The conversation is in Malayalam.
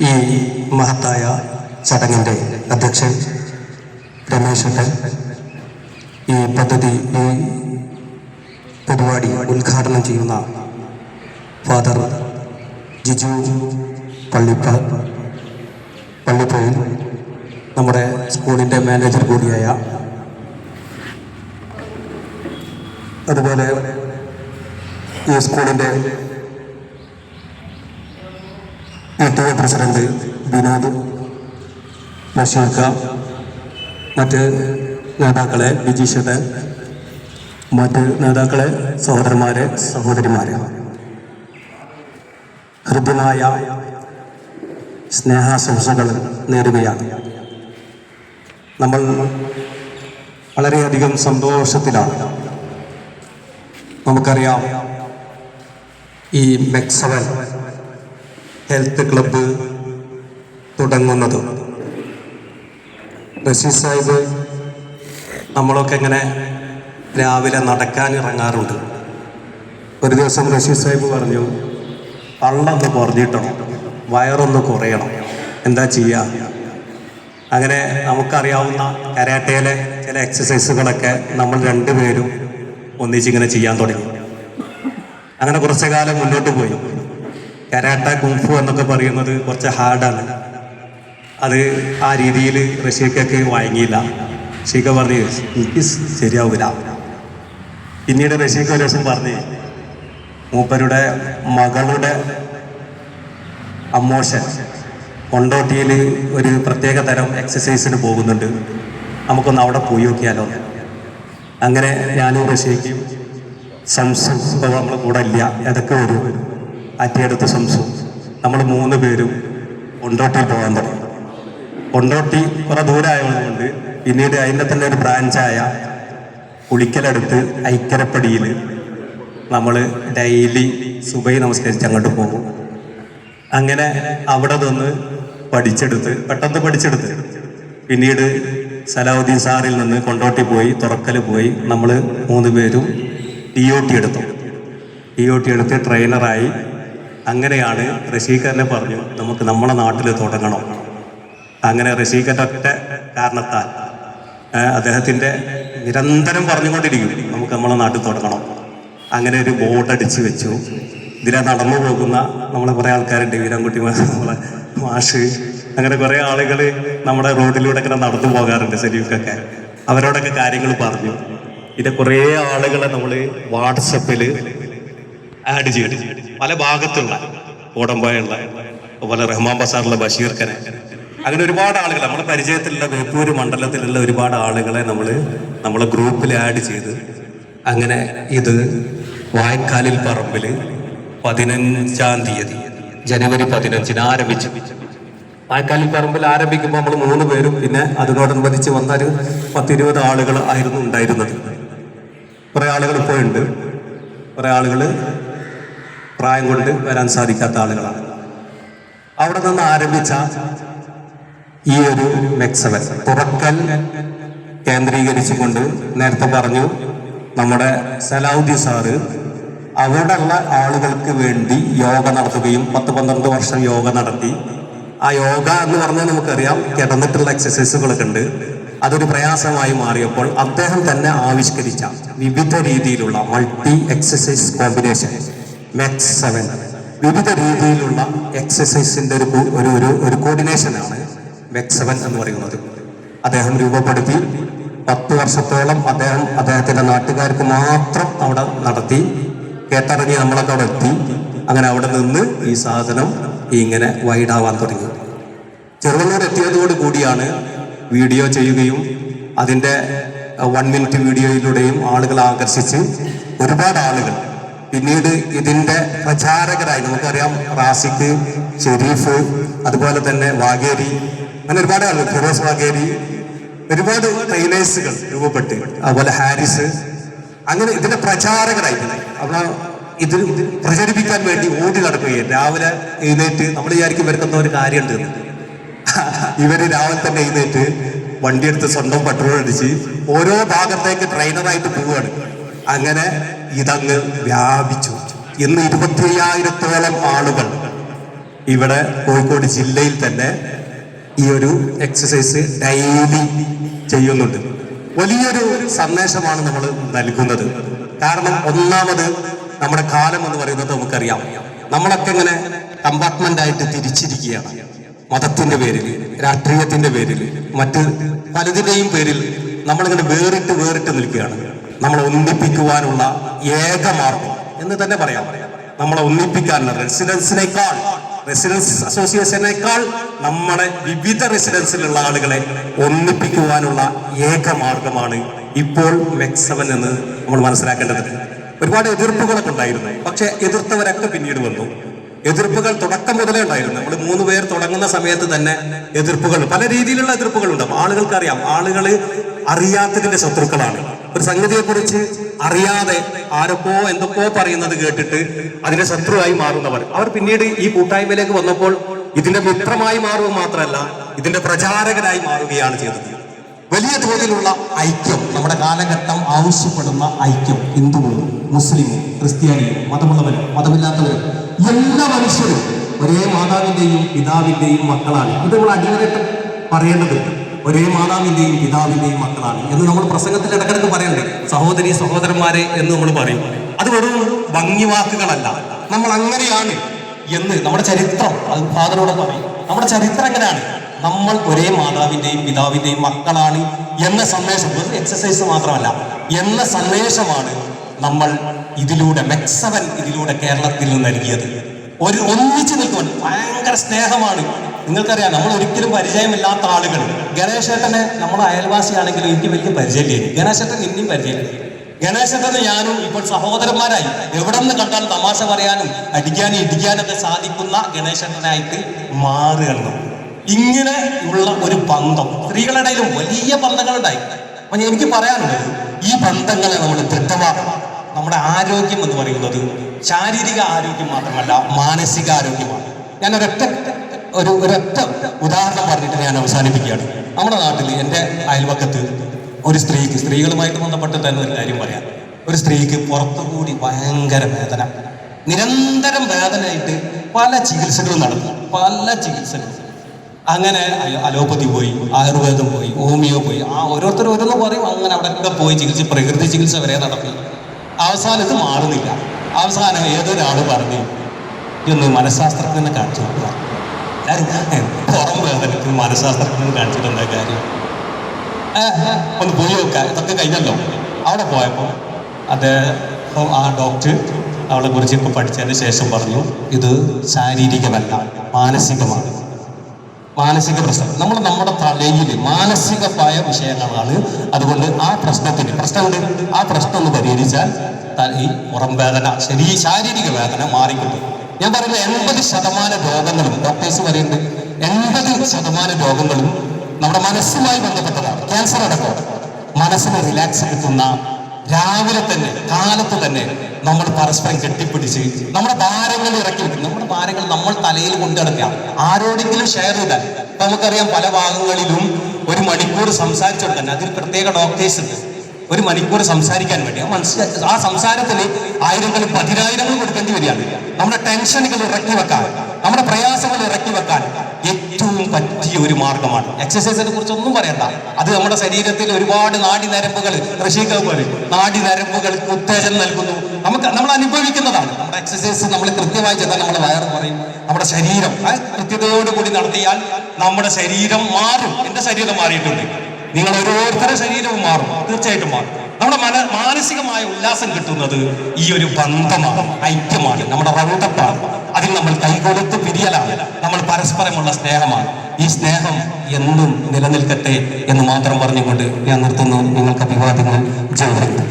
ഈ മഹത്തായ ചടങ്ങിന്റെ അധ്യക്ഷൻ രമേശട്ടൻ ഈ പദ്ധതി ഈ പരിപാടി ഉദ്ഘാടനം ചെയ്യുന്ന ഫാദർ ജിജു പള്ളിപ്പ പള്ളിപ്പയിൽ നമ്മുടെ സ്കൂളിന്റെ മാനേജർ കൂടിയായ അതുപോലെ ഈ സ്കൂളിന്റെ ഏറ്റവും പ്രസിഡന്റ് വിനോദ് ബഷീർക്ക മറ്റ് നേതാക്കളെ വിജീഷത്തെ മറ്റ് നേതാക്കളെ സഹോദരന്മാരെ സഹോദരിമാരെ. ഹൃദ്യമായ സ്നേഹാശംസകൾ നേരുകയാണ്. നമ്മൾ വളരെയധികം സന്തോഷത്തിലാണ്. നമുക്കറിയാം ഈ മെക്സവൻ ഹെൽത്ത് ക്ലബ്ബ് തുടങ്ങുന്നത്. റഷീ സാഹിബ് നമ്മളൊക്കെ ഇങ്ങനെ രാവിലെ നടക്കാൻ ഇറങ്ങാറുണ്ട്. ഒരു ദിവസം റഷീ സാഹിബ് പറഞ്ഞു പള്ളൊന്ന് കുറഞ്ഞിട്ടണം വയറൊന്ന് കുറയണം. എന്താ ചെയ്യുക അങ്ങനെ നമുക്കറിയാവുന്ന കരാട്ടയിലെ ചില എക്സസൈസുകളൊക്കെ നമ്മൾ രണ്ടുപേരും ഒന്നിച്ചിങ്ങനെ ചെയ്യാൻ തുടങ്ങി. അങ്ങനെ കുറച്ചു കാലം മുന്നോട്ട് പോയി. കരാട്ട കുംഫു എന്നൊക്കെ പറയുന്നത് കുറച്ച് ഹാർഡാണ്. അത് ആ രീതിയിൽ റഷ്യക്കൊക്കെ വഴങ്ങിയില്ല ഷീക്ക പറഞ്ഞു എനിക്ക് ശരിയാവില്ല പിന്നീട് റഷ്യക്ക് ഒരു ദിവസം പറഞ്ഞ് മൂപ്പരുടെ മകളുടെ അമ്മോഷൻ കൊണ്ടോട്ടിയിൽ ഒരു പ്രത്യേക തരം എക്സസൈസിന് പോകുന്നുണ്ട്. നമുക്കൊന്ന് അവിടെ പോയി നോക്കിയാലോ? അങ്ങനെ ഞാനും റഷ്യക്കും സംസം നമ്മളെ കൂടെ ഇല്ല. അതൊക്കെ ഒരു അറ്റിയടുത്ത് സംശയം. നമ്മൾ മൂന്ന് പേരും കൊണ്ടോട്ടി പോകാൻ തുടങ്ങി. കൊണ്ടോട്ടി കുറെ ദൂരമായതുകൊണ്ട് പിന്നീട് അതിന്റെ തന്നെ ഒരു ബ്രാഞ്ചായ കുളിക്കലടുത്ത് ഐക്കരപ്പടിയിൽ നമ്മൾ ഡെയിലി സുബൈ നമസ്കരിച്ച് അങ്ങോട്ട് പോകും. അങ്ങനെ അവിടെ നിന്ന് പഠിച്ചെടുത്ത് പെട്ടെന്ന് പഠിച്ചെടുത്ത് പിന്നീട് സലാഹുദ്ദീൻ സാറിൽ നിന്ന് കൊണ്ടോട്ടി പോയി തുറക്കൽ പോയി. നമ്മൾ മൂന്ന് പേരും ടി ഒ ടി എടുത്തു. ടി ഒ ടി എടുത്ത് ട്രെയിനറായി അങ്ങനെയാണ് റഷീഖറിനെ പറഞ്ഞു നമുക്ക് നമ്മുടെ നാട്ടിൽ തുടങ്ങണം? അങ്ങനെ റഷീഖറിന്റെ ഒറ്റ കാരണത്താൽ അദ്ദേഹത്തിന്റെ നിരന്തരം പറഞ്ഞുകൊണ്ടിരിക്കും നമുക്ക് നമ്മളെ നാട്ടിൽ തുടങ്ങണം? അങ്ങനെ ഒരു ബോർഡ് അടിച്ചു വെച്ചു. ഇതിലെ നടന്നു പോകുന്ന നമ്മളെ കുറേ ആൾക്കാരുണ്ട് വീരാൻകുട്ടി നമ്മളെ മാഷ് അങ്ങനെ കുറേ ആളുകൾ നമ്മുടെ റോഡിലൂടെ ഇങ്ങനെ നടന്നു പോകാറുണ്ട് ശരീരക്കൊക്കെ അവരോടൊക്കെ കാര്യങ്ങൾ പറഞ്ഞു. ഇതിന്റെ കുറേ ആളുകളെ നമ്മൾ വാട്സപ്പിൽ ആഡ് ചെയ്തു. പല ഭാഗത്തുള്ള ഓടമ്പായുള്ള അതുപോലെ റഹ്മാൻ ബസാറിലെ ബഷീർക്കനെ അങ്ങനെ ഒരുപാട് ആളുകൾ നമ്മുടെ പരിചയത്തിലുള്ള വേപ്പൂര് മണ്ഡലത്തിലുള്ള ഒരുപാട് ആളുകളെ നമ്മൾ നമ്മളെ ഗ്രൂപ്പിൽ ആഡ് ചെയ്ത് അങ്ങനെ ഇത് വായക്കാലിൽ പറമ്പിൽ പതിനഞ്ചാം തീയതി ജനുവരി പതിനഞ്ചിന് ആരംഭിച്ചു. വായക്കാലിൽ പറമ്പിൽ ആരംഭിക്കുമ്പോൾ നമ്മൾ മൂന്ന് പേരും പിന്നെ അതിനോടനുബന്ധിച്ച് വന്ന ഒരു പത്തിരുപത് ആളുകൾ ആയിരുന്നു ഉണ്ടായിരുന്നത്. കുറെ ആളുകൾ ഇപ്പോഴുണ്ട്. കുറെ ആളുകൾ പ്രായം കൊണ്ട് വരാൻ സാധിക്കാത്ത ആളുകളാണ്. അവിടെ നിന്ന് ആരംഭിച്ച ഈ ഒരു മെക്സവൻ തുറക്കൽ കേന്ദ്രീകരിച്ചുകൊണ്ട് നേരത്തെ പറഞ്ഞു നമ്മുടെ സലാവുദ്ദീൻ സാറ് അവിടെയുള്ള ആളുകൾക്ക് വേണ്ടി യോഗ നടത്തുകയും പത്ത് പന്ത്രണ്ട് വർഷം യോഗ നടത്തി. ആ യോഗ എന്ന് പറഞ്ഞാൽ നമുക്കറിയാം കിടന്നിട്ടുള്ള എക്സസൈസുകളൊക്കെ ഉണ്ട്. അതൊരു പ്രയാസമായി മാറിയപ്പോൾ അദ്ദേഹം തന്നെ ആവിഷ്കരിച്ച വിവിധ രീതിയിലുള്ള മൾട്ടി എക്സസൈസ് കോമ്പിനേഷൻ മെക്സ് സെവൻ വിവിധ രീതിയിലുള്ള എക്സസൈസിന്റെ ഒരു ഒരു ഒരു ഒരു കോർഡിനേഷനാണ് മാത്സ് സെവൻ എന്ന് പറയുന്നത്. അദ്ദേഹം രൂപപ്പെടുത്തി. പത്ത് വർഷത്തോളം അദ്ദേഹം അദ്ദേഹത്തിന്റെ നാട്ടുകാർക്ക് മാത്രം അവിടെ നടത്തി. കേട്ടറിഞ്ഞ് നമ്മളൊക്കെ അവിടെ എത്തി. അങ്ങനെ അവിടെ നിന്ന് ഈ സാധനം ഇങ്ങനെ വൈഡാവാൻ തുടങ്ങി. ചെറുവണ്ണൂർ എത്തിയതോട് കൂടിയാണ് വീഡിയോ ചെയ്യുകയും അതിന്റെ വൺ മിനിറ്റ് വീഡിയോയിലൂടെയും ആളുകളെ ആകർഷിച്ച് ഒരുപാട് ആളുകൾ പിന്നീട് ഇതിന്റെ പ്രചാരകരായി നമുക്കറിയാം റാസിക്ക് ഷെരീഫ് അതുപോലെ തന്നെ വാഗേരി അങ്ങനെ ഒരുപാട് ആളുകൾ ഫിറോസ് വാഗേരി ഒരുപാട് ടൈലേഴ്സുകൾ രൂപപ്പെട്ട് അതുപോലെ ഹാരിസ് അങ്ങനെ ഇതിന്റെ പ്രചാരകരായി അപ്പൊ ഇത് പ്രചരിപ്പിക്കാൻ വേണ്ടി ഓടി നടക്കുകയാണ്. രാവിലെ എഴുന്നേറ്റ് നമ്മൾ വിചാരിക്കും വരുന്ന ഒരു കാര്യമുണ്ട്. ഇവർ രാവിലെ തന്നെ എഴുന്നേറ്റ് വണ്ടിയെടുത്ത് സ്വന്തം പെട്രോൾ അടിച്ച് ഓരോ ഭാഗത്തേക്ക് ട്രെയിനറായിട്ട് പോവുകയാണ്. അങ്ങനെ ഇതങ്ങ് വ്യാപിച്ചു. ഇന്ന് ഇരുപത്തി അയ്യായിരത്തോളം ആളുകൾ ഇവിടെ കോഴിക്കോട് ജില്ലയിൽ തന്നെ ഈ ഒരു എക്സസൈസ് ഡെയിലി ചെയ്യുന്നുണ്ട്. വലിയൊരു സന്ദേശമാണ് നമ്മൾ നൽകുന്നത്. കാരണം ഒന്നാമത് നമ്മുടെ കാലം എന്ന് പറയുന്നത് നമുക്കറിയാം. നമ്മളൊക്കെ ഇങ്ങനെ കമ്പാർട്ട്മെന്റ് ആയിട്ട് തിരിച്ചിരിക്കുകയാണ്. മതത്തിന്റെ പേരിൽ രാഷ്ട്രീയത്തിന്റെ പേരിൽ മറ്റ് പലതിന്റെയും പേരിൽ നമ്മളിങ്ങനെ വേറിട്ട് വേറിട്ട് നിൽക്കുകയാണ്. നമ്മളെ ഒന്നിപ്പിക്കുവാനുള്ള ഏക മാർഗം എന്ന് തന്നെ പറയാം. നമ്മളെ ഒന്നിപ്പിക്കാനുള്ള റെസിഡൻസിനേക്കാൾ റെസിഡൻസ് അസോസിയേഷനേക്കാൾ നമ്മളെ വിവിധ റെസിഡൻസിലുള്ള ആളുകളെ ഒന്നിപ്പിക്കുവാനുള്ള ഏക മാർഗമാണ് ഇപ്പോൾ മെക്സവൻ എന്ന് നമ്മൾ മനസ്സിലാക്കേണ്ടത്. ഒരുപാട് എതിർപ്പുകളൊക്കെ ഉണ്ടായിരുന്നു. പക്ഷെ എതിർത്തവരൊക്കെ പിന്നീട് വന്നു. എതിർപ്പുകൾ തുടക്കം മുതലേ ഉണ്ടായിരുന്നു. നമ്മൾ മൂന്ന് പേർ തുടങ്ങുന്ന സമയത്ത് തന്നെ എതിർപ്പുകൾ പല രീതിയിലുള്ള എതിർപ്പുകൾ ഉണ്ടാവും ആളുകൾക്ക് അറിയാം ആളുകൾ അറിയാത്തതിന്റെ ശത്രുക്കളാണ്. ഒരു സംഗതിയെക്കുറിച്ച് അറിയാതെ ആരൊക്കോ എന്തൊക്കെയോ പറയുന്നത് കേട്ടിട്ട് അതിന്റെ ശത്രുവായി മാറുന്നവർ. അവർ പിന്നീട് ഈ കൂട്ടായ്മയിലേക്ക് വന്നപ്പോൾ ഇതിന്റെ മിത്രമായി മാറുക മാത്രമല്ല ഇതിന്റെ പ്രചാരകരായി മാറുകയാണ് ചെയ്തത്. വലിയ തോതിലുള്ള ഐക്യം നമ്മുടെ കാലഘട്ടം ആവശ്യപ്പെടുന്ന ഐക്യം ഹിന്ദുവും മുസ്ലിമും ക്രിസ്ത്യാനിയും മതമുള്ളവരും മതമില്ലാത്തവരും എല്ലാ മനുഷ്യരും ഒരേ മാതാവിന്റെയും പിതാവിന്റെയും മക്കളാണ്. ഇത് നമ്മൾ അടിവരട്ട് പറയേണ്ടത് ഒരേ മാതാവിന്റെയും പിതാവിന്റെയും മക്കളാണ് എന്ന് നമ്മൾ പ്രസംഗത്തിൽ ഇടക്കിടക്ക് പറയണ്ടേ. സഹോദരി സഹോദരന്മാരെ എന്ന് നമ്മൾ പറയും. അത് വെറും ഭംഗി വാക്കുകളല്ല. നമ്മൾ അങ്ങനെയാണ് എന്ന് നമ്മുടെ ചരിത്രം അത് ഫാദറോട് പറയും. നമ്മുടെ ചരിത്രം എങ്ങനെയാണ്? നമ്മൾ ഒരേ മാതാവിന്റെയും പിതാവിന്റെയും മക്കളാണ് എന്ന സന്ദേശം വെറും എക്സസൈസ് മാത്രമല്ല എന്ന സന്ദേശമാണ് നമ്മൾ ഇതിലൂടെ മെക്സവൻ ഇതിലൂടെ കേരളത്തിൽ നിന്ന് നൽകിയത്. ഒരു ഒന്നിച്ചു നിൽക്കുവാൻ ഭയങ്കര സ്നേഹമാണ് നിങ്ങൾക്കറിയാം നമ്മൾ ഒരിക്കലും പരിചയമില്ലാത്ത ആളുകൾ. ഗണേശേട്ടനെ നമ്മുടെ അയൽവാസിയാണെങ്കിലും എനിക്ക് വലിയ പരിചയമില്ല ഗണേശേട്ടൻ ഇനിയും പരിചയമില്ല. ഗണേശേട്ടന് ഞാനും ഇപ്പോൾ സഹോദരന്മാരായി. എവിടെ നിന്ന് കണ്ടാലും തമാശ പറയാനും അടിക്കാനും ഇടിക്കാനൊക്കെ സാധിക്കുന്ന ഗണേശേട്ടനായിട്ട് മാറുകയാണ്. ഇങ്ങനെ ഉള്ള ഒരു ബന്ധം സ്ത്രീകളുടെ വലിയ വലിയ ബന്ധങ്ങളുണ്ടായി. അപ്പൊ എനിക്ക് പറയാനുള്ളത് ഈ ബന്ധങ്ങളെ നമ്മൾ ദൃഢമാക്കണം. നമ്മുടെ ആരോഗ്യം എന്ന് പറയുന്നത് ശാരീരിക ആരോഗ്യം മാത്രമല്ല മാനസിക ആരോഗ്യമാണ് ഞാൻ ഒരൊറ്റ ഒരു ഒരൊറ്റ ഉദാഹരണം പറഞ്ഞിട്ട് ഞാൻ അവസാനിപ്പിക്കുകയാണ്. നമ്മുടെ നാട്ടിൽ എന്റെ അയൽവക്കത്ത് ഒരു സ്ത്രീക്ക് സ്ത്രീകളുമായിട്ട് ബന്ധപ്പെട്ട് തന്നെ ഒരു കാര്യം പറയാം. ഒരു സ്ത്രീക്ക് പുറത്തുകൂടി ഭയങ്കര വേദന. നിരന്തരം വേദനയായിട്ട് പല ചികിത്സകളും നടന്നു. പല ചികിത്സകളും. അങ്ങനെ അലോപ്പതി പോയി ആയുർവേദം പോയി ഹോമിയോ പോയി. ആ ഓരോരുത്തർ ഓരോന്ന് പറയും. അങ്ങനെ അവിടെയൊക്കെ പോയി ചികിത്സ പ്രകൃതി ചികിത്സ വരെ നടത്തി. അവസാനത്ത് മാറുന്നില്ല. അവസാനം ഏതൊരാൾ പറഞ്ഞു ഇതൊന്ന് മനഃശാസ്ത്രജ്ഞനെ കാണിച്ചു ഞാൻ പുറം വേദനയ്ക്ക് മനഃശാസ്ത്രജ്ഞൻ കാണിച്ചിട്ട് എന്താ കാര്യം? ഒന്ന് പോയി നോക്കാം ഇതൊക്കെ കഴിഞ്ഞല്ലോ. അവിടെ പോയപ്പോൾ അദ്ദേഹം ആ ഡോക്ടർ അവളെ കുറിച്ച് ഇപ്പോൾ പഠിച്ചതിന് ശേഷം പറഞ്ഞു ഇത് ശാരീരികമല്ല മാനസികമാണ്. മാനസിക പ്രശ്നം. നമ്മൾ നമ്മുടെ തലയിൽ മാനസികമായ വിഷയങ്ങളാണ്. അതുകൊണ്ട് ആ പ്രശ്നത്തിന് പ്രശ്നമുണ്ട് ആ പ്രശ്നം ഒന്ന് പരിഹരിച്ചാൽ ഈ പുറം വേദന ശരീ ശാരീരിക വേദന മാറിക്കിട്ടും. ഞാൻ പറയുന്നത് എൺപത് ശതമാനം രോഗങ്ങളും ഡോക്ടേഴ്സ് പറയുന്നുണ്ട് എൺപത് ശതമാനം രോഗങ്ങളും നമ്മുടെ മനസ്സുമായി ബന്ധപ്പെട്ടതാണ്. ക്യാൻസർ അടക്കം. മനസ്സിനെ റിലാക്സ് കിട്ടുന്ന രാവിലെ തന്നെ കാലത്ത് തന്നെ നമ്മൾ പരസ്പരം കെട്ടിപ്പിടിച്ച് നമ്മുടെ ഭാരങ്ങൾ ഇറക്കി വെക്കും നമ്മുടെ ഭാരങ്ങൾ നമ്മൾ തലയിൽ കൊണ്ടു നടക്കുക. ആരോടെങ്കിലും ഷെയർ ചെയ്താൽ നമുക്കറിയാം പല ഭാഗങ്ങളിലും ഒരു മണിക്കൂർ സംസാരിച്ചോട്ടെ അതിൽ പ്രത്യേക ഡോക്ടേഴ്സ് ഉണ്ട്. ഒരു മണിക്കൂർ സംസാരിക്കാൻ വേണ്ടി. ആ മനസ്സിൽ ആ സംസാരത്തിന് ആയിരങ്ങൾ പതിനായിരങ്ങൾ കൊടുക്കേണ്ടി വരികയാണ്. നമ്മുടെ ടെൻഷനുകൾ ഇറക്കി വെക്കാൻ നമ്മുടെ പ്രയാസങ്ങൾ ഇറക്കി വെക്കാൻ ഏറ്റവും പറ്റിയ ഒരു മാർഗമാണ് എക്സസൈസിനെ കുറിച്ച് ഒന്നും പറയണ്ട. അത് നമ്മുടെ ശരീരത്തിൽ ഒരുപാട് നാടി നരമ്പുകൾ ഋഷിക്ക് പറയും നാടി നരമ്പുകൾക്ക് ഉത്തേജനം നൽകുന്നു. നമുക്ക് നമ്മൾ അനുഭവിക്കുന്നതാണ്. നമ്മുടെ എക്സസൈസ് നമ്മൾ കൃത്യമായി ചെയ്താൽ നമ്മുടെ വയറ് കുറയും നമ്മുടെ ശരീരം കൃത്യതയോടുകൂടി നടത്തിയാൽ നമ്മുടെ ശരീരം മാറും. എന്റെ ശരീരം മാറിയിട്ടുണ്ട്. നിങ്ങൾ ഓരോരുത്തരുടെ ശരീരവും മാറും. തീർച്ചയായിട്ടും മാറും. നമ്മുടെ മന മാനസികമായ ഉല്ലാസം കിട്ടുന്നത് ഈ ഒരു ബന്ധമാണ് ഐക്യമാണ് നമ്മുടെ റൗണ്ടപ്പാണ് അതിൽ നമ്മൾ കൈകൊടുത്ത് പിരിയലാണ്. നമ്മൾ പരസ്പരമുള്ള സ്നേഹമാണ്. ഈ സ്നേഹം എന്നും നിലനിൽക്കട്ടെ എന്ന് മാത്രം പറഞ്ഞുകൊണ്ട് ഞാൻ നിർത്തുന്നു. നിങ്ങൾക്ക് അഭിവാദ്യങ്ങൾ. ജയ്